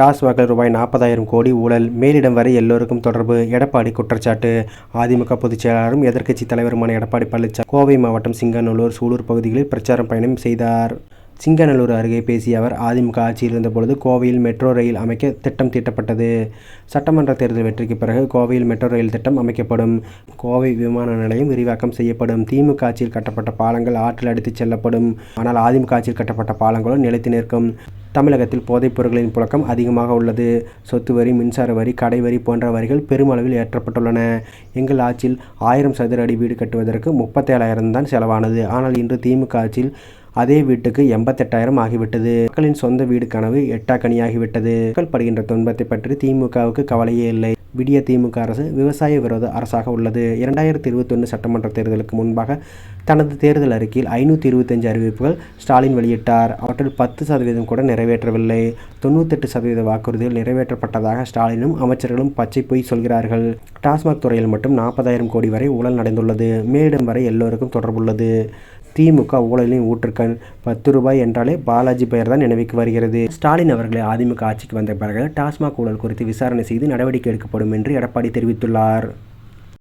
டாஸ்மாகில் ரூபாய் நாற்பதாயிரம் கோடி ஊழல். மேலிடம் வரை எல்லோருக்கும் தொடர்பு. எடப்பாடி குற்றச்சாட்டு. அதிமுக பொதுச் செயலாளரும் எதிர்க்கட்சி தலைவருமான எடப்பாடி பழனிசாமி கோவை மாவட்டம் சிங்கநல்லூர் சூலூர் பகுதிகளில் பிரச்சாரம் பயணம் செய்தார். சிங்கநல்லூர் அருகே பேசிய அவர் அதிமுக ஆட்சியில் இருந்தபொழுது கோவையில் மெட்ரோ ரயில் அமைக்க திட்டம் தீட்டப்பட்டது. சட்டமன்ற தேர்தல் வெற்றிக்கு பிறகு கோவையில் மெட்ரோ ரயில் திட்டம் அமைக்கப்படும். கோவை விமான நிலையம் விரிவாக்கம் செய்யப்படும். திமுக ஆட்சியில் கட்டப்பட்ட பாலங்கள் ஆற்றில் அடித்துச் செல்லப்படும். ஆனால் அதிமுக ஆட்சியில் கட்டப்பட்ட பாலங்களோ நிலைத்து நிற்கும். தமிழகத்தில் போதைப் பொருட்களின் புழக்கம் அதிகமாக உள்ளது. சொத்து வரி மின்சார வரி கடை வரி போன்ற வரிகள் பெருமளவில் ஏற்றப்பட்டுள்ளன. எங்கள் ஆட்சியில் ஆயிரம் சதுர அடி வீடு கட்டுவதற்கு முப்பத்தேழாயிரம் தான் செலவானது. ஆனால் இன்று திமுக ஆட்சியில் அதே வீட்டுக்கு எண்பத்தெட்டாயிரம் ஆகிவிட்டது. மக்களின் சொந்த வீடு கனவு எட்டாக்கனியாகிவிட்டது. மக்கள் படுகின்ற துன்பத்தை பற்றி திமுகவுக்கு கவலையே இல்லை. விடிய திமுக அரசு விவசாய விரோத அரசாக உள்ளது. இரண்டாயிரத்தி இருபத்தொன்று சட்டமன்ற தேர்தலுக்கு முன்பாக தனது தேர்தல் அறிக்கையில் ஐநூற்றி இருபத்தஞ்சு அறிவிப்புகள் ஸ்டாலின் வெளியிட்டார். அவற்றில் பத்து சதவீதம் கூட நிறைவேற்றவில்லை. தொண்ணூத்தெட்டு சதவீத வாக்குறுதிகள் நிறைவேற்றப்பட்டதாக ஸ்டாலினும் அமைச்சர்களும் பச்சை பொய் சொல்கிறார்கள். டாஸ்மாக் துறையில் மட்டும் நாற்பதாயிரம் கோடி வரை ஊழல் நடந்துள்ளது. மேலிடம் வரை எல்லோருக்கும் தொடர்புள்ளது. திமுக ஊழலின் ஊற்றுக்கண் பத்து ரூபாய் என்றாலே பாலாஜி பெயர் தான் நினைவுக்கு வருகிறது. ஸ்டாலின் அவர்களை அதிமுக ஆட்சிக்கு வந்த பிறகு டாஸ்மாக் ஊழல் குறித்து விசாரணை செய்து நடவடிக்கை எடுக்கப்படும் என்று எடப்பாடி தெரிவித்துள்ளார்.